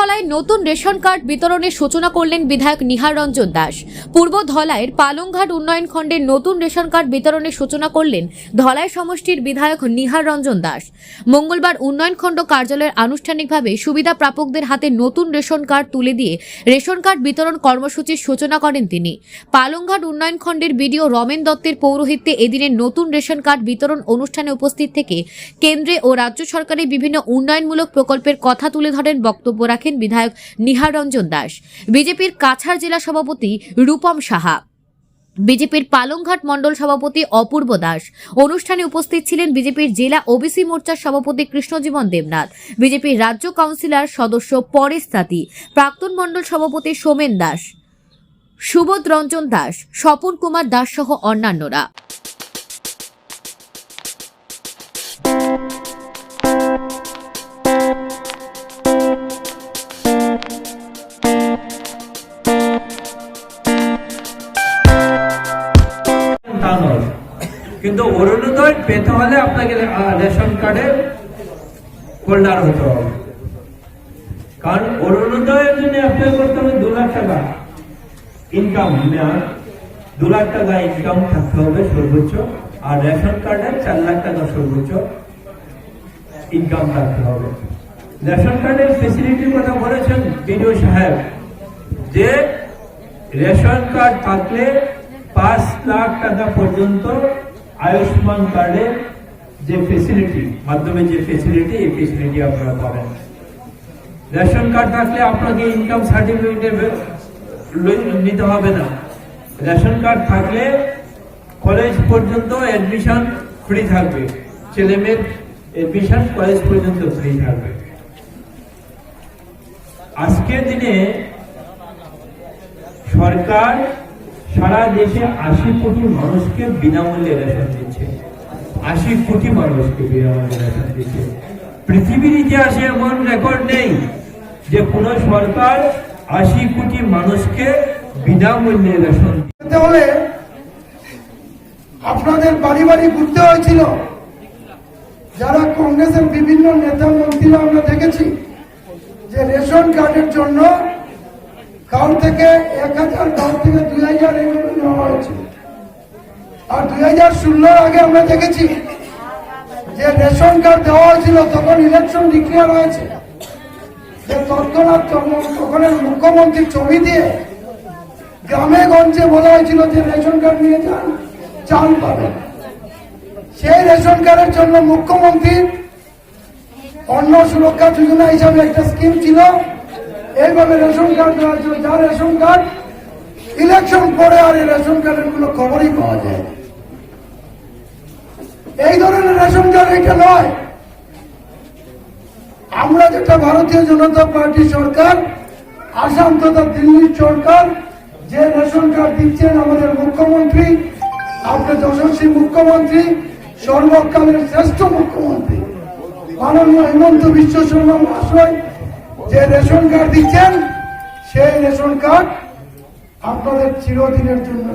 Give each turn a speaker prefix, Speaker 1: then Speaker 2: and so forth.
Speaker 1: ধলায় নতুন ration card বিতরণের সূচনা করলেন বিধায়ক নিহার রঞ্জন দাস। পূর্ব ধলাইয়ের পালংঘাট উন্নয়ন খণ্ডের নতুন রেশন কার্ড বিতরণের সূচনা করলেন ধলাই সমষ্টির বিধায়ক নিহার রঞ্জন দাস। মঙ্গলবার উন্নয়ন খণ্ড কার্যালয়ের আনুষ্ঠানিকভাবে সুবিধা প্রাপকদের হাতে নতুন রেশন কার্ড তুলে দিয়ে রেশন কার্ড বিতরণ কর্মসূচির সূচনা করেন তিনি। পালংঘাট উন্নয়ন খণ্ডের বিডিও রমেন দত্তের পৌরোহিত্যে এদিনের নতুন রেশন কার্ড বিতরণ অনুষ্ঠানে উপস্থিত থেকে কেন্দ্রে ও রাজ্য সরকারের বিভিন্ন উন্নয়নমূলক প্রকল্পের কথা তুলে ধরেন বক্তব্য রাখেন বিধায়ক নিহার রঞ্জন দাস। বিজেপির কাছাড় জেলা সভাপতি রূপম সাহা। বিজেপির পালংঘাট মণ্ডল সভাপতি অপূর্ব দাস। অনুষ্ঠানে উপস্থিত ছিলেন বিজেপির জেলা ওবিসি মোর্চার সভাপতি কৃষ্ণজীবন দেবনাথ। বিজেপির রাজ্য কাউন্সিলর সদস্য পরেশ তাঁতি। প্রাক্তন মণ্ডল সভাপতি সোমেন দাস। সুবোধ রঞ্জন দাস, স্বপন কুমার দাস সহ অন্যান্যরা।
Speaker 2: কিন্তু অরুণোদয় পেতে হলে আপনাকে রেশন কার্ডে হোল্ডার হতে হবে। কারণ অরুণোদয়ের জন্য অ্যাপ্লাই করতে হবে দু লাখ টাকা। ইনকাম দু লাখ টাকা ইনকাম থাকতে হবে সর্বোচ্চ, আর রেশন কার্ডে চার লাখ টাকা সর্বোচ্চ ইনকাম থাকতে হবে। রেশন কার্ডের ফেসিলিটির কথা বলেছেন বিডিও সাহেব, যে রেশন কার্ড থাকলে পাঁচ লাখ টাকা পর্যন্ত আয়ুষ্মান কার্ডের যে ফেসিলিটি মাধ্যমে যে ফেসিলিটি এই ফেসিলিটি আপনারা পাবেন। রেশন কার্ড থাকলে আপনাকে ইনকাম সার্টিফিকেট নিতে হবে না। রেশন কার্ড থাকলে কলেজ পর্যন্ত এডমিশন ফ্রি থাকবে। ছেলে মেয়ের এডমিশন কলেজ পর্যন্ত ফ্রি থাকবে। আজকের দিনে সরকার সারা দেশে আশি কোটি মানুষকে বিনামূল্যে রেশন দিচ্ছে। আশি কোটি মানুষকে বিনামূল্যে রেশন দিচ্ছে। পৃথিবীর ইতিহাসে এমন রেকর্ড নেই যে কোন সরকার আশি কোটি মানুষকে বিনামূল্যে রেশন
Speaker 3: হলে আপনাদের বাড়ি বাড়ি ঘুরতে হয়েছিল। যারা কংগ্রেসের বিভিন্ন নেতা মন্ত্রীরা আমরা দেখেছি যে রেশন কার্ডের জন্য কাউন্ট থেকে এক হাজার কাউন্ট থেকে দুই হাজার এইভাবে নেওয়া হয়েছে। আর দুই হাজার ষোলোর আগে আমরা দেখেছি যে রেশন কার্ড দেওয়া হয়েছিল, তখন ইলেকশন ডিক্লেয়ার হয়েছে। যে তৎক্ষণাৎ তখন- তখনের মুখ্যমন্ত্রী ছবি দিয়ে গ্রামে, গঞ্জে বলা হয়েছিল যে রেশন কার্ড নিয়ে যান, চাল পাবেন। সেই রেশন কার্ডের জন্য মুখ্যমন্ত্রী অন্ন সুরক্ষা যোজনা হিসাবে একটা স্কিম ছিল। এইভাবে রেশন কার্ড দেওয়ার জন্য যা রেশন কার্ড ইলেকশন পরে আর এই রেশন কার্ডের কোনো খবরই পাওয়া যায় এই ধরনের রেশন কার্ড এটা নয়। আমরা যেটা ভারতীয় জনতা পার্টি সরকার, আসাম তথা দিল্লির সরকার, যে রেশন কার্ড দিচ্ছেন আমাদের মুখ্যমন্ত্রী, আপনার যশস্বী মুখ্যমন্ত্রী, সর্বকালের শ্রেষ্ঠ মুখ্যমন্ত্রী। মাননীয় হিমন্ত বিশ্ব শর্মা মহাশয় যে রেশন কার্ড দিচ্ছেন সেই রেশন কার্ড আপনাদের চিরদিনের জন্য।